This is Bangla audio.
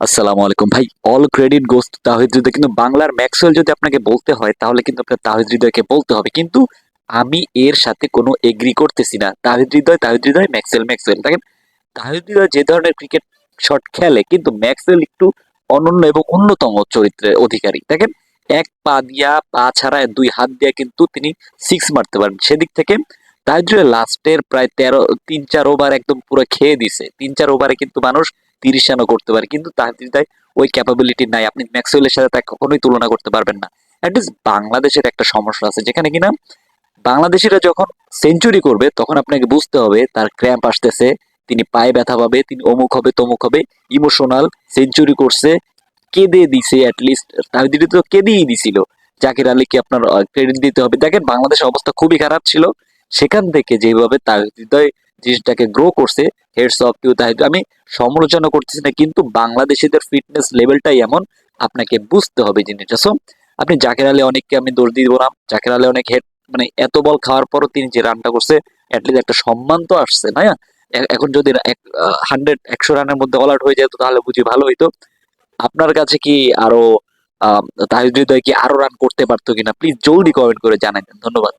আসসালামু আলাইকুম। ভাই অল ক্রেডিট গোস তাহিদ কিন্তু বাংলার ম্যাক্সওয়েল যদি আপনাকে বলতে হয়, তাহলে কিন্তু আপনার তাহিদ বলতে হবে। কিন্তু আমি এর সাথে কোনো এগ্রি করতেছি না। তাহিদ হৃদয় তাহিদ হৃদয় ম্যাক্সওয়েল ম্যাক্সওয়েল দেখেন, তাহিদ যে ধরনের ক্রিকেট শট খেলে, কিন্তু ম্যাক্সওয়েল একটু অনন্য এবং অন্যতম চরিত্রের অধিকারী। দেখেন, এক পা দিয়া, পা ছাড়া, দুই হাত দিয়া কিন্তু তিনি সিক্স মারতে পারেন। সেদিক থেকে তাহিদ লাস্টের প্রায় তেরো, তিন, চার ওভার একদম পুরো খেয়ে দিছে। তিন, চার ওভারে কিন্তু মানুষ তিরিশ রানও করতে পারে, কিন্তু তাহিদাই ওই ক্যাপাবিলিটি নাই। আপনি ম্যাক্সওয়েলের সাথে তাকে কখনোই তুলনা করতে পারবেন না। অ্যাটলিস্ট বাংলাদেশের একটা সমস্যা আছে, যেখানে কিনা বাংলাদেশিরা যখন সেঞ্চুরি করবে, তখন আপনাকে বুঝতে হবে তার ক্র্যাম্প আসতেছে, তিনি পায়ে ব্যথা পাবে, তিনি অমুক হবে, তমুক হবে ইমোশনাল সেঞ্চুরি করছে, কেঁদে দিছে অ্যাটলিস্ট তাহিদি তো কেঁদেই দিছিল। জাকির আলীকে আপনার ক্রেডিট দিতে হবে। দেখেন, বাংলাদেশের অবস্থা খুবই খারাপ ছিল। সেখান থেকে যেভাবে তাহিদয় জিনিসটাকে গ্রো করছে হেডস অফ টু তাহিদ আমি সমালোচনা করতেছি না, কিন্তু বাংলাদেশিদের ফিটনেস লেভেলটাই এমন, আপনাকে বুঝতে হবে জিনিসটা। সো আপনি জাকের আলী অনেককে আমি দৌড় দিব না জাকের আলী অনেক হেড মানে এত বল খাওয়ার পরও তিনি যে রানটা করছে অ্যাটলিস্ট একটা সম্মান তো আসছে না এখন যদি হান্ড্রেড একশো রানের মধ্যে অল আউট হয়ে যেত, তাহলে বুঝি ভালো হইতো। আপনার কাছে কি আরও তাহিদ হৃদয় কি আরও রান করতে পারতো কিনা? প্লিজ জলদি কমেন্ট করে জানাই ধন্যবাদ।